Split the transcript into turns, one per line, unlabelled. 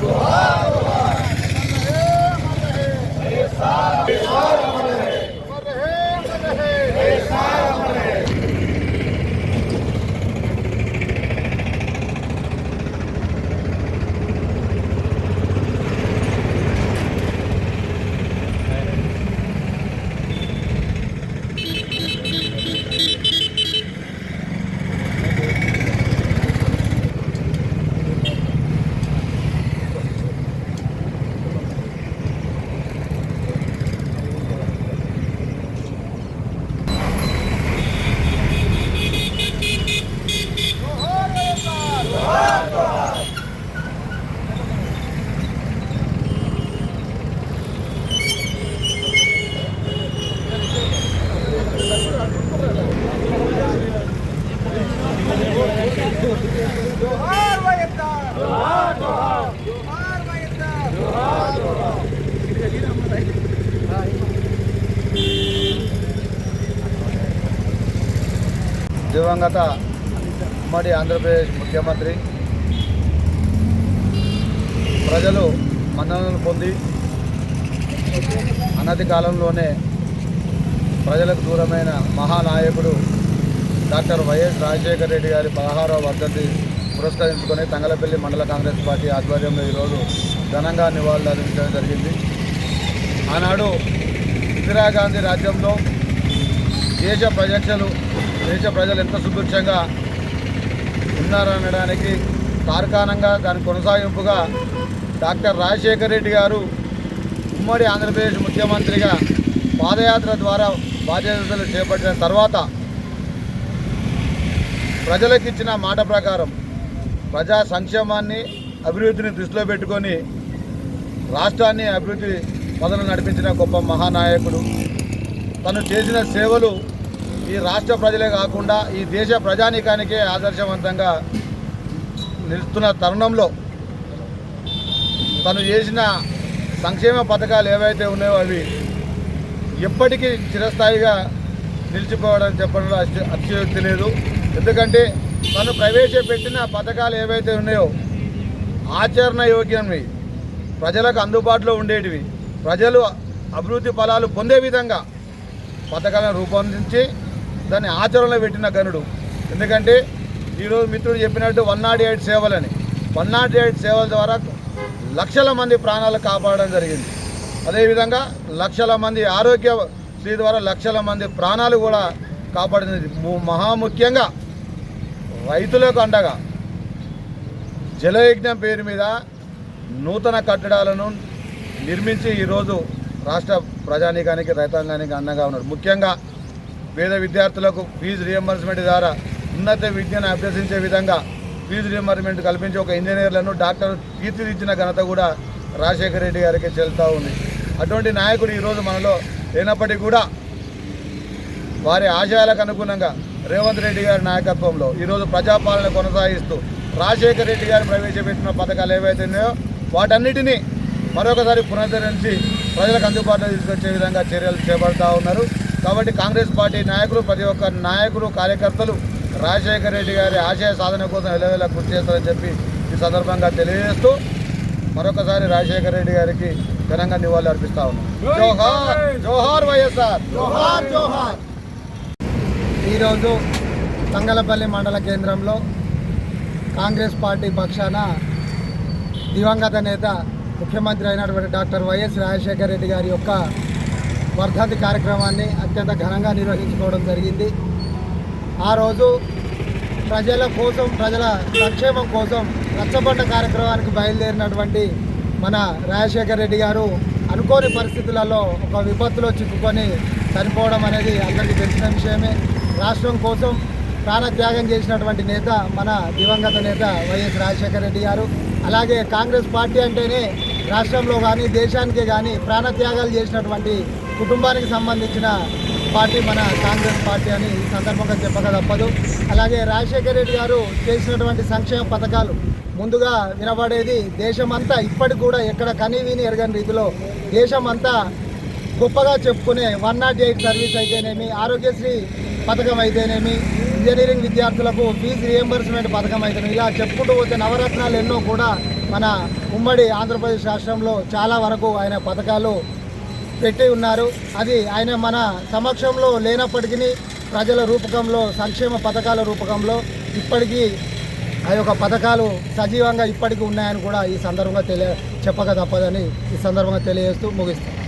జోహార్ వైఎస్ఆర్ జోహార్ జోహార్ జోహార్ వైఎస్ఆర్ జోహార్ జోహార్
దివంగత ఉమ్మడి ఆంధ్రప్రదేశ్ ముఖ్యమంత్రి. ప్రజలు మన్ననలు పొంది అనతి కాలంలోనే ప్రజలకు దూరమైన మహానాయకుడు డాక్టర్ వైఎస్ రాజశేఖర రెడ్డి గారి పదహారవ వర్ధంతి పురస్కరించుకొని తంగలపల్లి మండల కాంగ్రెస్ పార్టీ ఆధ్వర్యంలో ఈరోజు ఘనంగా నివాళులర్పించడం జరిగింది. ఆనాడు ఇందిరాగాంధీ రాజ్యంలో దేశ ప్రజలు దేశ ప్రజలు ఎంత సుభిక్షంగా ఉన్నారనడానికి తార్కాణంగా దాని కొనసాగింపుగా డాక్టర్ రాజశేఖర రెడ్డి గారు ఉమ్మడి ఆంధ్రప్రదేశ్ ముఖ్యమంత్రిగా పాదయాత్ర ద్వారా బాధ్యతలు చేపట్టిన తర్వాత ప్రజలకు ఇచ్చిన మాట ప్రకారం ప్రజా సంక్షేమాన్ని అభివృద్ధిని దృష్టిలో పెట్టుకొని రాష్ట్రాన్ని అభివృద్ధి మొదలు నడిపించిన గొప్ప మహానాయకుడు. తను చేసిన సేవలు ఈ రాష్ట్ర ప్రజలే కాకుండా ఈ దేశ ప్రజానీకానికే ఆదర్శవంతంగా నిలుస్తున్న తరుణంలో తను చేసిన సంక్షేమ పథకాలు ఏవైతే ఉన్నాయో అవి ఎప్పటికీ చిరస్థాయిగా నిలిచిపోవడం చెప్పడంలో అతి- అతిశయోక్తి లేదు. ఎందుకంటే తను ప్రవేశపెట్టిన పథకాలు ఏవైతే ఉన్నాయో ఆచరణ యోగ్యమైనవి ప్రజలకు అందుబాటులో ఉండేటివి ప్రజలు అభివృద్ధి ఫలాలు పొందే విధంగా పథకాలను రూపొందించి దాన్ని ఆచరణలో పెట్టిన గనుడు. ఎందుకంటే ఈరోజు మిత్రుడు చెప్పినట్టు వన్ నాట్ ఎయిట్ సేవలని. వన్ నాట్ ఎయిట్ సేవల ద్వారా లక్షల మంది ప్రాణాలు కాపాడడం జరిగింది. అదేవిధంగా లక్షల మంది ఆరోగ్య శ్రీ ద్వారా లక్షల మంది ప్రాణాలు కూడా కాపాడింది. ము- మహాముఖ్యంగా రైతులకు అండగా జలయజ్ఞం పేరు మీద నూతన కట్టడాలను నిర్మించి ఈరోజు రాష్ట్ర ప్రజానీకానికి రైతాంగానికి అండగా ఉన్నాడు ముఖ్యంగా పేద విద్యార్థులకు ఫీజు రియంబర్స్మెంట్ ద్వారా ఉన్నత విద్యను అభ్యసించే విధంగా ఫీజు రియంబర్స్మెంట్ కల్పించి ఒక ఇంజనీర్లను డాక్టర్ తీర్చిదిద్దిన ఘనత కూడా రాజశేఖర రెడ్డి గారికి చెల్లుతూ ఉంది. అటువంటి నాయకుడు ఈరోజు మనలో లేనప్పటికీ కూడా వారి ఆశయాలకు అనుగుణంగా రేవంత్ రెడ్డి గారి నాయకత్వంలో ఈరోజు ప్రజాపాలన కొనసాగిస్తూ రాజశేఖర రెడ్డి గారు ప్రవేశపెట్టిన పథకాలు ఏవైతే ఉన్నాయో వాటన్నిటినీ మరొకసారి పునరుద్ధరించి ప్రజలకు అందుబాటులో తీసుకొచ్చే విధంగా చర్యలు చేపడతా ఉన్నారు. కాబట్టి కాంగ్రెస్ పార్టీ నాయకులు ప్రతి ఒక్క నాయకులు కార్యకర్తలు రాజశేఖర రెడ్డి గారి ఆశయ సాధన కోసం ఎలవేలా కృషి చేస్తారని చెప్పి ఈ సందర్భంగా తెలియజేస్తూ మరొకసారి రాజశేఖర రెడ్డి గారికి ఘనంగా నివాళులు అర్పిస్తా ఉన్నాం. జోహార్ జోహార్ వైఎస్ఆర్.
జోహార్ జోహార్.
ఈరోజు తంగలపల్లి మండల కేంద్రంలో కాంగ్రెస్ పార్టీ పక్షాన దివంగత నేత ముఖ్యమంత్రి అయినటువంటి డాక్టర్ వైఎస్ రాజశేఖర రెడ్డి గారి యొక్క వర్ధంతి కార్యక్రమాన్ని అత్యంత ఘనంగా నిర్వహించుకోవడం జరిగింది. ఆ రోజు ప్రజల కోసం ప్రజల సంక్షేమం కోసం రచ్చబండ కార్యక్రమానికి బయలుదేరినటువంటి మన రాజశేఖర రెడ్డి గారు అనుకోని పరిస్థితులలో ఒక విపత్తులో చిక్కుకొని చనిపోవడం అనేది అందరికీ తెలిసిన విషయమే. రాష్ట్రం కోసం ప్రాణత్యాగం చేసినటువంటి నేత మన దివంగత నేత వైఎస్ రాజశేఖర రెడ్డి గారు. అలాగే కాంగ్రెస్ పార్టీ అంటేనే రాష్ట్రంలో కానీ దేశానికి కానీ ప్రాణత్యాగాలు చేసినటువంటి కుటుంబానికి సంబంధించిన పార్టీ మన కాంగ్రెస్ పార్టీ అని ఈ సందర్భంగా చెప్పక తప్పదు. అలాగే రాజశేఖర రెడ్డి గారు చేసినటువంటి సంక్షేమ పథకాలు ముందుగా వినబడేది దేశమంతా ఇప్పటికి కూడా ఎక్కడ కనీవిని ఎరగని రీతిలో దేశమంతా గొప్పగా చెప్పుకునే వన్ నాట్ ఎయిట్ సర్వీస్ అయితేనేమి ఆరోగ్యశ్రీ పథకం అయితేనేమి ఇంజనీరింగ్ విద్యార్థులకు ఫీజు రియంబర్స్మెంట్ పథకం అయితేనేమి ఇలా చెప్పుకుంటూ పోతే నవరత్నాలు ఎన్నో కూడా మన ఉమ్మడి ఆంధ్రప్రదేశ్ రాష్ట్రంలో చాలా వరకు ఆయన పథకాలు పెట్టి ఉన్నారు. అది ఆయన మన సమక్షంలో లేనప్పటికీ ప్రజల రూపకంలో సంక్షేమ పథకాల రూపకంలో ఇప్పటికీ ఆ యొక్క పథకాలు సజీవంగా ఇప్పటికీ ఉన్నాయని కూడా ఈ సందర్భంగా తెలియ చెప్పక తప్పదని ఈ సందర్భంగా తెలియజేస్తూ ముగిస్తాను